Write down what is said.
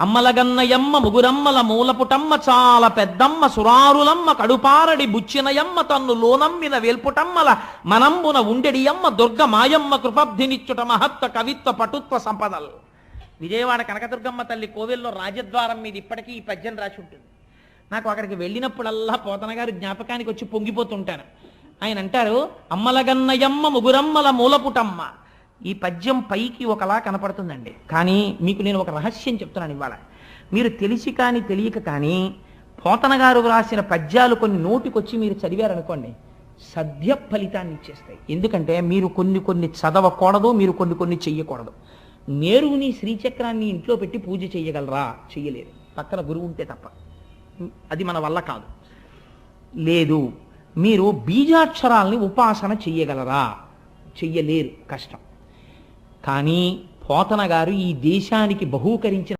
అమ్మలగన్నయమ్మ ముగురమ్మల మూలపుటమ్మ చాలా పెద్దమ్మ సురారులమ్మ కడుపారడి బుచ్చినయమ్మ తన్ను లోనమ్మిన వేల్పుటమ్మల మనంబున ఉండెడియమ్మ దుర్గ మాయమ్మ కృపబ్ధినిచ్చుట మహత్వ కవిత్వ పటుత్వ సంపదలు. విజయవాడ కనకదుర్గమ్మ తల్లి కోవెల్లో రాజద్వారం మీద ఇప్పటికీ ఈ పద్యం రాసి ఉంటుంది నాకు అక్కడికి వెళ్ళినప్పుడల్లా పోతన గారి జ్ఞాపకానికి వచ్చి పొంగిపోతుంటాను ఆయన అంటారు అమ్మలగన్నయమ్మ ముగురమ్మల మూలపుటమ్మ ఈ పద్యం పైకి ఒకలా కనపడుతుందండి. కానీ మీకు నేను ఒక రహస్యం చెప్తున్నాను ఇవాళ. మీరు తెలిసి కానీ తెలియక కానీ పోతన గారు రాసిన పద్యాలు కొన్ని నోటికొచ్చి మీరు చదివారనుకోండి సద్య ఫలితాన్ని ఇచ్చేస్తాయి. ఎందుకంటే మీరు కొన్ని కొన్ని చదవకూడదు మీరు కొన్ని కొన్ని చెయ్యకూడదు. నేరుని శ్రీచక్రాన్ని ఇంట్లో పెట్టి పూజ చేయగలరా చెయ్యలేరు పక్కన గురువు ఉంటే తప్ప. అది మన వల్ల కాదు. లేదు మీరు బీజాక్షరాల్ని ఉపాసన చెయ్యగలరా? చెయ్యలేరు. కష్టం. కానీ పోతన గారు ఈ దేశానికి బహూకరించిన